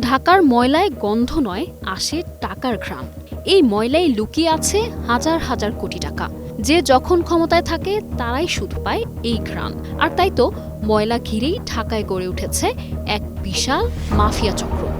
ঢাকার ময়লায় গন্ধ নয়, আসে টাকার ঘ্রাণ। এই ময়লায় লুকিয়ে আছে হাজার হাজার কোটি টাকা। যে যখন ক্ষমতায় থাকে, তারাই শুধু পায় এই ঘ্রাণ। আর তাই তো ময়লা ঘিরেই ঢাকায় গড়ে উঠেছে এক বিশাল মাফিয়া চক্র।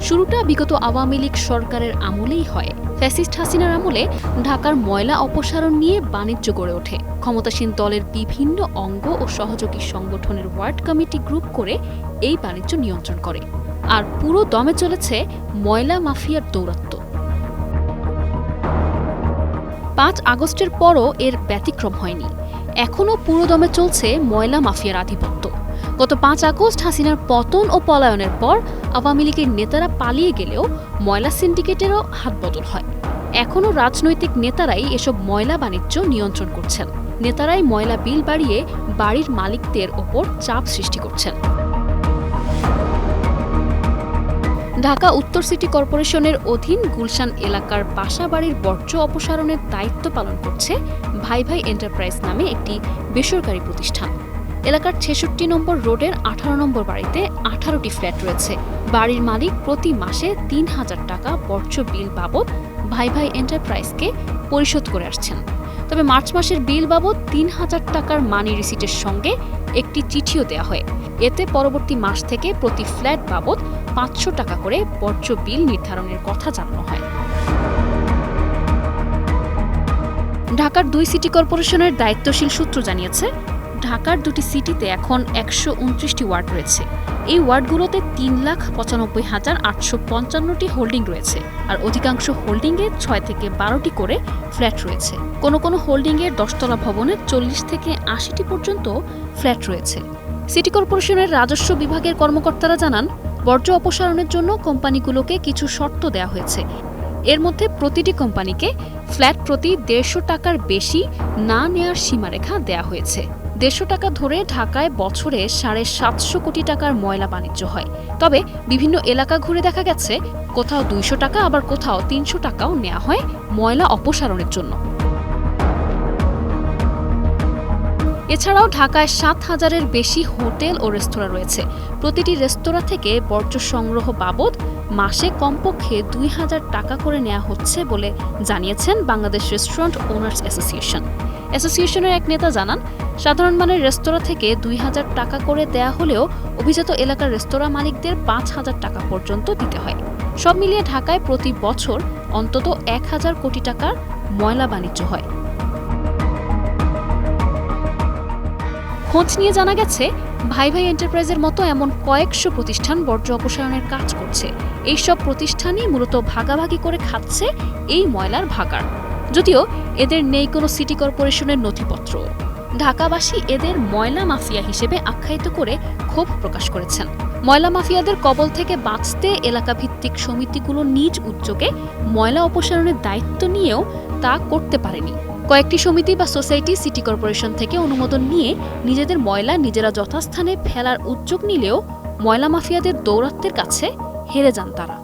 শুরুটা বিগত আওয়ামী লীগ সরকারের আমলেই হয়। ফ্যাসিস্ট হাসিনার আমলে ঢাকার ময়লা অপসারণ নিয়ে বাণিজ্য গড়ে ওঠে। ক্ষমতাসীন দলের বিভিন্ন অঙ্গ ও সহযোগী সংগঠনের ওয়ার্ড কমিটি গ্রুপ করে এই বাণিজ্য নিয়ন্ত্রণ করে। আর পুরো দমে চলেছে ময়লা মাফিয়ার দৌরাত্ম্য। পাঁচ আগস্টের পরও এর ব্যতিক্রম হয়নি। এখনও পুরো দমে চলছে ময়লা মাফিয়ার আধিপত্য। গত পাঁচ আগস্ট হাসিনার পতন ও পলায়নের পর আওয়ামী লীগের নেতারা পালিয়ে গেলেও ময়লা সিন্ডিকেটেরও হাত বদল হয়। এখনও রাজনৈতিক নেতারাই এসব ময়লা বাণিজ্য নিয়ন্ত্রণ করছেন। নেতারাই ময়লা বিল বাড়িয়ে বাড়ির মালিকদের ওপর চাপ সৃষ্টি করছেন। ঢাকা উত্তর সিটি কর্পোরেশনের অধীন গুলশান এলাকার বাসা বাড়ির বর্জ্য অপসারণের দায়িত্ব পালন করছে ভাই ভাই এন্টারপ্রাইজ নামে একটি বেসরকারি প্রতিষ্ঠান। এলাকার ছেষট্টি নম্বর রোডের আঠারো নম্বর বাড়িতে আঠারোটি ফ্ল্যাট রয়েছে। বাড়ির মালিক প্রতি মাসে তিন হাজার টাকা বর্জ্য বিল বাবদ ভাই ভাই এন্টারপ্রাইজকে পরিশোধ করে আসছেন। তবে মার্চ মাসের বিল বাবদ তিন হাজার টাকার মানি রিসিটের সঙ্গে একটি চিঠিও দেওয়া হয়। এতে পরবর্তী মাস থেকে প্রতি ফ্ল্যাট বাবদ পাঁচশো টাকা করে বর্জ্য বিল নির্ধারণের কথা জানানো হয়। ঢাকার দুই সিটি কর্পোরেশনের দায়িত্বশীল সূত্র জানিয়েছে ঢাকার দুটি সিটিতে এখন একশো উনত্রিশটি ওয়ার্ড রয়েছে। এই ওয়ার্ডগুলোতে তিন লাখ পঁচানব্বই হাজার আটশো পঞ্চান্নটি হোল্ডিং রয়েছে আর অধিকাংশ হোল্ডিংয়ে ছয় থেকে বারোটি করে ফ্ল্যাট রয়েছে। কোনো কোনো হোল্ডিংয়ের দশতলা ভবনের চল্লিশ থেকে আশিটি পর্যন্ত ফ্ল্যাট রয়েছে। সিটি কর্পোরেশনের রাজস্ব বিভাগের কর্মকর্তারা জানান, বর্জ্য অপসারণের জন্য কোম্পানিগুলোকে কিছু শর্ত দেওয়া হয়েছে। এর মধ্যে প্রতিটি কোম্পানিকে ফ্ল্যাট প্রতি দেড়শো টাকার বেশি না নেয়ার সীমারেখা দেয়া হয়েছে। দেড়শো টাকা ধরে ঢাকায় বছরে সাড়ে সাতশো কোটি টাকার ময়লা বাণিজ্য হয়। তবে বিভিন্ন এলাকা ঘুরে দেখা গেছে, কোথাও দুইশো টাকা, আবার কোথাও তিনশো টাকাও নেওয়া হয় ময়লা অপসারণের জন্য। এছাড়াও ঢাকায় সাত হাজারের বেশি হোটেল ও রেস্তোরাঁ রয়েছে। প্রতিটি রেস্তোরাঁ থেকে বর্জ্য সংগ্রহ বাবদ মাসে কমপক্ষে দুই হাজার টাকা করে নেওয়া হচ্ছে বলে জানিয়েছেন বাংলাদেশ রেস্টুরেন্ট ওনার্স অ্যাসোসিয়েশন। অ্যাসোসিয়েশনের এক নেতা জানান, সাধারণ মানের রেস্তোরাঁ থেকে দুই হাজার টাকা করে দেয়া হলেও অভিজাত এলাকার রেস্তোরাঁ মালিকদের পাঁচ হাজার টাকা পর্যন্ত দিতে হয়। সব মিলিয়ে ঢাকায় প্রতি বছর অন্তত এক হাজার কোটি টাকার ময়লা বাণিজ্য হয়। খোঁজ নিয়ে জানা গেছে, ভাই ভাই এন্টারপ্রাইজের মতো এমন কয়েকশো প্রতিষ্ঠান বর্জ্য অপসারণের কাজ করছে। এই সব প্রতিষ্ঠানই মূলত ভাগাভাগি করে খাচ্ছে এই ময়লার ভাগার যদিও এদের নেই কোনো সিটি কর্পোরেশনের নথিপত্র। ঢাকাবাসী এদের ময়লা মাফিয়া হিসেবে আখ্যায়িত করে ক্ষোভ প্রকাশ করেছেন। ময়লা মাফিয়াদের কবল থেকে বাঁচতে এলাকা ভিত্তিক সমিতিগুলো নিজ উদ্যোগে ময়লা অপসারণের দায়িত্ব নিয়েও তা করতে পারেনি। কয়েকটি সমিতি বা সোসাইটি সিটি কর্পোরেশন থেকে অনুমোদন নিয়ে নিজেদের ময়লা নিজেরা যথাস্থানে ফেলার উদ্যোগ নিলেও ময়লা মাফিয়াদের দৌরাত্মের কাছে হেরে যান তারা।